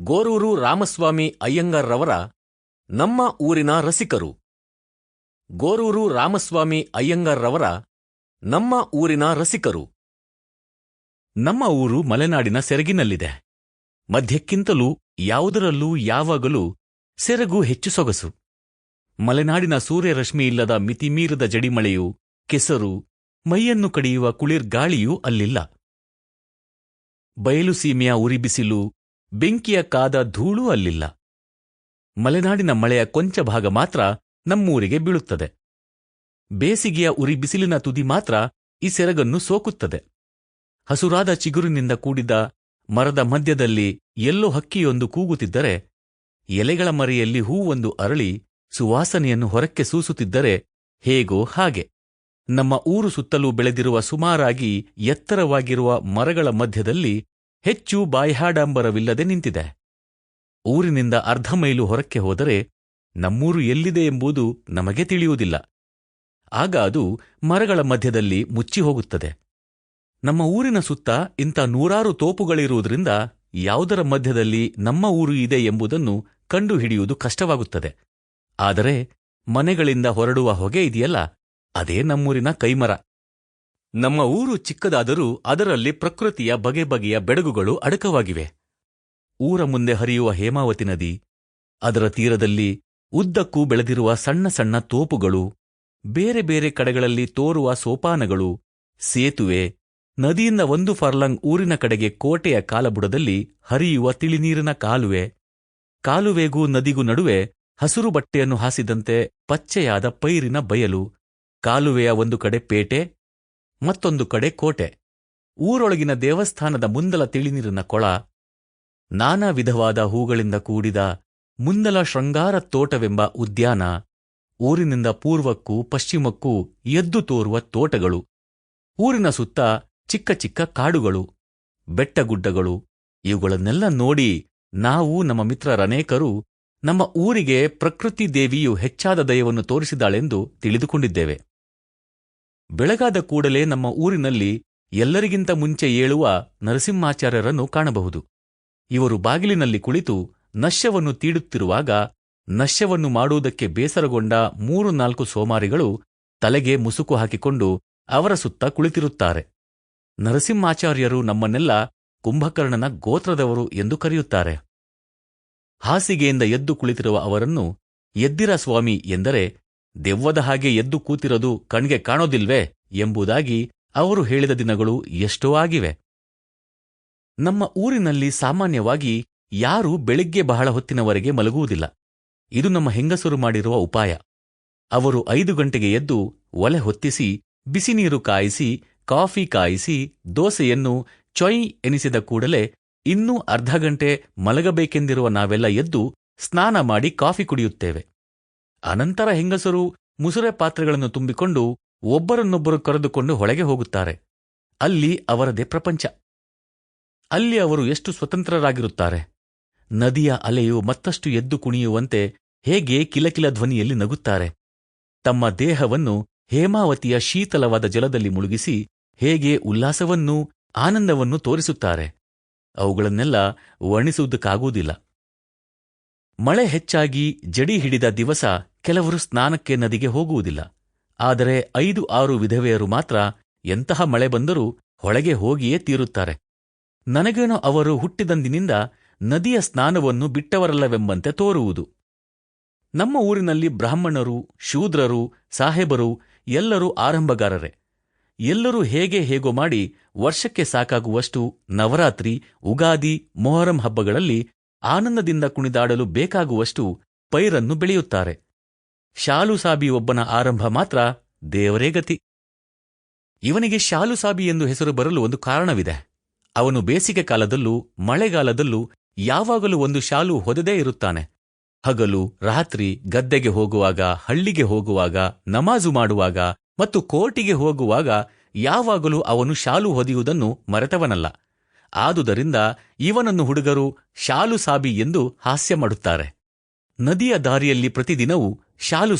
ಗೋರೂರು ರಾಮಸ್ವಾಮಿ ಅಯ್ಯಂಗಾರ್ರವರ ನಮ್ಮ ಊರಿನ ರಸಿಕರು. ಗೋರೂರು ರಾಮಸ್ವಾಮಿ ಅಯ್ಯಂಗಾರ್ರವರ ನಮ್ಮ ಊರಿನ ರಸಿಕರು. ನಮ್ಮ ಊರು ಮಲೆನಾಡಿನ ಸೆರಗಿನಲ್ಲಿದೆ. ಮಧ್ಯಕ್ಕಿಂತಲೂ ಯಾವುದರಲ್ಲೂ ಯಾವಾಗಲೂ ಸೆರಗು ಹೆಚ್ಚು ಸೊಗಸು. ಮಲೆನಾಡಿನ ಸೂರ್ಯರಶ್ಮಿಯಿಲ್ಲದ ಮಿತಿಮೀರಿದ ಜಡಿಮಳೆಯು ಕೆಸರು, ಮೈಯನ್ನು ಕಡಿಯುವ ಕುಳಿರ್ಗಾಳಿಯೂ ಅಲ್ಲಿಲ್ಲ. ಬಯಲು ಸೀಮೆಯ ಉರಿಬಿಸಿಲು ಬೆಂಕಿಯ ಕಾದ ಧೂಳೂ ಅಲ್ಲಿಲ್ಲ. ಮಲೆನಾಡಿನ ಮಳೆಯ ಕೊಂಚ ಭಾಗ ಮಾತ್ರ ನಮ್ಮೂರಿಗೆ ಬೀಳುತ್ತದೆ. ಬೇಸಿಗೆಯ ಉರಿ ಬಿಸಿಲಿನ ತುದಿ ಮಾತ್ರ ಈ ಸೆರಗನ್ನು ಸೋಕುತ್ತದೆ. ಹಸುರಾದ ಚಿಗುರಿನಿಂದ ಕೂಡಿದ ಮರದ ಮಧ್ಯದಲ್ಲಿ ಎಲ್ಲೋ ಹಕ್ಕಿಯೊಂದು ಕೂಗುತ್ತಿದ್ದರೆ, ಎಲೆಗಳ ಮರೆಯಲ್ಲಿ ಹೂವೊಂದು ಅರಳಿ ಸುವಾಸನೆಯನ್ನು ಹೊರಕ್ಕೆ ಸೂಸುತ್ತಿದ್ದರೆ ಹೇಗೋ ಹಾಗೆ. ನಮ್ಮ ಊರು ಸುತ್ತಲೂ ಬೆಳೆದಿರುವ ಸುಮಾರಾಗಿ ಎತ್ತರವಾಗಿರುವ ಮರಗಳ ಮಧ್ಯದಲ್ಲಿ ಹೆಚ್ಚು ಬಾಯ್ಹಾಡಂಬರವಿಲ್ಲದೆ ನಿಂತಿದೆ. ಊರಿನಿಂದ ಅರ್ಧ ಮೈಲು ಹೊರಕ್ಕೆ ಹೋದರೆ ನಮ್ಮೂರು ಎಲ್ಲಿದೆ ಎಂಬುದು ನಮಗೆ ತಿಳಿಯುವುದಿಲ್ಲ. ಆಗ ಅದು ಮರಗಳ ಮಧ್ಯದಲ್ಲಿ ಮುಚ್ಚಿ ಹೋಗುತ್ತದೆ. ನಮ್ಮ ಊರಿನ ಸುತ್ತ ಇಂಥ ನೂರಾರು ತೋಪುಗಳಿರುವುದರಿಂದ ಯಾವುದರ ಮಧ್ಯದಲ್ಲಿ ನಮ್ಮ ಊರು ಇದೆ ಎಂಬುದನ್ನು ಕಂಡುಹಿಡಿಯುವುದು ಕಷ್ಟವಾಗುತ್ತದೆ. ಆದರೆ ಮನೆಗಳಿಂದ ಹೊರಡುವ ಹೊಗೆ ಇದೆಯಲ್ಲ, ಅದೇ ನಮ್ಮೂರಿನ ಕೈಮರ. ನಮ್ಮ ಊರು ಚಿಕ್ಕದಾದರೂ ಅದರಲ್ಲಿ ಪ್ರಕೃತಿಯ ಬಗೆ ಬಗೆಯ ಬೆಡಗುಗಳು ಅಡಕವಾಗಿವೆ. ಊರ ಮುಂದೆ ಹರಿಯುವ ಹೇಮಾವತಿ ನದಿ, ಅದರ ತೀರದಲ್ಲಿ ಉದ್ದಕ್ಕೂ ಬೆಳೆದಿರುವ ಸಣ್ಣ ಸಣ್ಣ ತೋಪುಗಳು, ಬೇರೆ ಬೇರೆ ಕಡೆಗಳಲ್ಲಿ ತೋರುವ ಸೋಪಾನಗಳು, ಸೇತುವೆ, ನದಿಯಿಂದ ಒಂದು ಫರ್ಲಂಗ್ ಊರಿನ ಕಡೆಗೆ ಕೋಟೆಯ ಕಾಲಬುಡದಲ್ಲಿ ಹರಿಯುವ ತಿಳಿನೀರಿನ ಕಾಲುವೆ, ಕಾಲುವೆಗೂ ನದಿಗೂ ನಡುವೆ ಹಸುರು ಬಟ್ಟೆಯನ್ನು ಹಾಸಿದಂತೆ ಪಚ್ಚೆಯಾದ ಪೈರಿನ ಬಯಲು, ಕಾಲುವೆಯ ಒಂದು ಕಡೆ ಪೇಟೆ ಮತ್ತೊಂದು ಕಡೆ ಕೋಟೆ. ಊರೊಳಗಿನ ದೇವಸ್ಥಾನದ ಮುಂದಲ ತಿಳಿನೀರಿನ ಕೊಳ. ನಾನಾ ವಿಧವಾದ ಹೂಗಳಿಂದ ಕೂಡಿದ ಮುಂದಲ ಶೃಂಗಾರ ತೋಟವೆಂಬ ಉದ್ಯಾನ. ಊರಿನಿಂದ ಪೂರ್ವಕ್ಕೂ ಪಶ್ಚಿಮಕ್ಕೂ ಎದ್ದು ತೋರುವ ತೋಟಗಳು. ಊರಿನ ಸುತ್ತ ಚಿಕ್ಕ ಚಿಕ್ಕ ಕಾಡುಗಳು. ಬೆಟ್ಟಗುಡ್ಡಗಳು. ಇವುಗಳನ್ನೆಲ್ಲ ನೋಡಿ ನಾವು ನಮ್ಮ ಮಿತ್ರರನೇಕರು ನಮ್ಮ ಊರಿಗೆ ಪ್ರಕೃತಿ ದೇವಿಯು ಹೆಚ್ಚಾದ ದಯವನ್ನು ತೋರಿಸಿದಾಳೆಂದು ತಿಳಿದುಕೊಂಡಿದ್ದೇವೆ. ಬೆಳಗಾದ ಕೂಡಲೇ ನಮ್ಮ ಊರಿನಲ್ಲಿ ಎಲ್ಲರಿಗಿಂತ ಮುಂಚೆ ಏಳುವ ನರಸಿಂಹಾಚಾರ್ಯರನ್ನು ಕಾಣಬಹುದು. ಇವರು ಬಾಗಿಲಿನಲ್ಲಿ ಕುಳಿತು ನಶ್ಯವನ್ನು ತೀಡುತ್ತಿರುವಾಗ ನಶ್ಯವನ್ನು ಮಾಡುವುದಕ್ಕೆ ಬೇಸರಗೊಂಡ ಮೂರು ನಾಲ್ಕು ಸೋಮಾರಿಗಳು ತಲೆಗೆ ಮುಸುಕು ಹಾಕಿಕೊಂಡು ಅವರ ಸುತ್ತ ಕುಳಿತಿರುತ್ತಾರೆ. ನರಸಿಂಹಾಚಾರ್ಯರು ನಮ್ಮನ್ನೆಲ್ಲ ಕುಂಭಕರ್ಣನ ಗೋತ್ರದವರು ಎಂದು ಕರೆಯುತ್ತಾರೆ. ಹಾಸಿಗೆಯಿಂದ ಎದ್ದು ಕುಳಿತಿರುವ ಅವರನ್ನು ಎದ್ದಿರ ಸ್ವಾಮಿ ಎಂದರೆ ದೆವ್ವದ ಹಾಗೆ ಎದ್ದು ಕೂತಿರೋದು ಕಣ್ಗೆ ಕಾಣೋದಿಲ್ವೇ ಎಂಬುದಾಗಿ ಅವರು ಹೇಳಿದ ದಿನಗಳು ಎಷ್ಟೋ ಆಗಿವೆ. ನಮ್ಮ ಊರಿನಲ್ಲಿ ಸಾಮಾನ್ಯವಾಗಿ ಯಾರೂ ಬೆಳಿಗ್ಗೆ ಬಹಳ ಹೊತ್ತಿನವರೆಗೆ ಮಲಗುವುದಿಲ್ಲ. ಇದು ನಮ್ಮ ಹೆಂಗಸರು ಮಾಡಿರುವ ಉಪಾಯ. ಅವರು ಐದು ಗಂಟೆಗೆ ಎದ್ದು ಒಲೆ ಹೊತ್ತಿಸಿ ಬಿಸಿನೀರು ಕಾಯಿಸಿ, ಕಾಫಿ ಕಾಯಿಸಿ, ದೋಸೆಯನ್ನು ಚೊಯ್ ಎನಿಸಿದ ಕೂಡಲೇ ಇನ್ನೂ ಅರ್ಧ ಗಂಟೆ ಮಲಗಬೇಕೆಂದಿರುವ ನಾವೆಲ್ಲ ಎದ್ದು ಸ್ನಾನ ಮಾಡಿ ಕಾಫಿ ಕುಡಿಯುತ್ತೇವೆ. ಅನಂತರ ಹೆಂಗಸರು ಮುಸುರೆ ಪಾತ್ರೆಗಳನ್ನು ತುಂಬಿಕೊಂಡು ಒಬ್ಬರನ್ನೊಬ್ಬರು ಕರೆದುಕೊಂಡು ಹೊಳೆಗೆ ಹೋಗುತ್ತಾರೆ. ಅಲ್ಲಿ ಅವರದೇ ಪ್ರಪಂಚ. ಅಲ್ಲಿ ಅವರು ಎಷ್ಟು ಸ್ವತಂತ್ರರಾಗಿರುತ್ತಾರೆ. ನದಿಯ ಅಲೆಯು ಮತ್ತಷ್ಟು ಎದ್ದು ಕುಣಿಯುವಂತೆ ಹೇಗೆ ಕಿಲಕಿಲ ಧ್ವನಿಯಲ್ಲಿ ನಗುತ್ತಾರೆ. ತಮ್ಮ ದೇಹವನ್ನು ಹೇಮಾವತಿಯ ಶೀತಲವಾದ ಜಲದಲ್ಲಿ ಮುಳುಗಿಸಿ ಹೇಗೆ ಉಲ್ಲಾಸವನ್ನೂ ಆನಂದವನ್ನೂ ತೋರಿಸುತ್ತಾರೆ. ಅವುಗಳನ್ನೆಲ್ಲ ವರ್ಣಿಸುವುದಕ್ಕಾಗುವುದಿಲ್ಲ. ಮಳೆ ಹೆಚ್ಚಾಗಿ ಜಡಿ ಹಿಡಿದ ದಿವಸ ಕೆಲವರು ಸ್ನಾನಕ್ಕೆ ನದಿಗೆ ಹೋಗುವುದಿಲ್ಲ. ಆದರೆ ಐದು ಆರು ವಿಧವೆಯರು ಮಾತ್ರ ಎಂತಹ ಮಳೆ ಬಂದರೂ ಹೊಳೆಗೆ ಹೋಗಿಯೇ ತೀರುತ್ತಾರೆ. ನನಗೇನೋ ಅವರು ಹುಟ್ಟಿದಂದಿನಿಂದ ನದಿಯ ಸ್ನಾನವನ್ನು ಬಿಟ್ಟವರಲ್ಲವೆಂಬಂತೆ ತೋರುವುದು. ನಮ್ಮ ಊರಿನಲ್ಲಿ ಬ್ರಾಹ್ಮಣರು, ಶೂದ್ರರು, ಸಾಹೇಬರು ಎಲ್ಲರೂ ಆರಂಭಗಾರರೇ. ಎಲ್ಲರೂ ಹೇಗೆ ಹೇಗೋ ಮಾಡಿ ವರ್ಷಕ್ಕೆ ಸಾಕಾಗುವಷ್ಟು ನವರಾತ್ರಿ, ಉಗಾದಿ, ಮೊಹರಂ ಹಬ್ಬಗಳಲ್ಲಿ ಆನಂದದಿಂದ ಕುಣಿದಾಡಲು ಬೇಕಾಗುವಷ್ಟು ಪೈರನ್ನು ಬೆಳೆಯುತ್ತಾರೆ. ಶಾಲುಸಾಬಿ ಒಬ್ಬನ ಆರಂಭ ಮಾತ್ರ ದೇವರೇ ಗತಿ. ಇವನಿಗೆ ಶಾಲುಸಾಬಿ ಎಂದು ಹೆಸರು ಬರಲು ಒಂದು ಕಾರಣವಿದೆ. ಅವನು ಬೇಸಿಗೆ ಕಾಲದಲ್ಲೂ ಮಳೆಗಾಲದಲ್ಲೂ ಯಾವಾಗಲೂ ಒಂದು ಶಾಲು ಹೊದದೇ ಇರುತ್ತಾನೆ. ಹಗಲು, ರಾತ್ರಿ, ಗದ್ದೆಗೆ ಹೋಗುವಾಗ, ಹಳ್ಳಿಗೆ ಹೋಗುವಾಗ, ನಮಾಜು ಮಾಡುವಾಗ ಮತ್ತು ಕೋರ್ಟಿಗೆ ಹೋಗುವಾಗ ಯಾವಾಗಲೂ ಅವನು ಶಾಲು ಹೊದೆಯುವುದನ್ನು ಮರೆತವನಲ್ಲ. ಆದುದರಿಂದ ಇವನನ್ನು ಹುಡುಗರು ಶಾಲುಸಾಬಿ ಎಂದು ಹಾಸ್ಯ ಮಾಡುತ್ತಾರೆ. ನದಿಯ ದಾರಿಯಲ್ಲಿ ಪ್ರತಿದಿನವೂ ಶಾಲು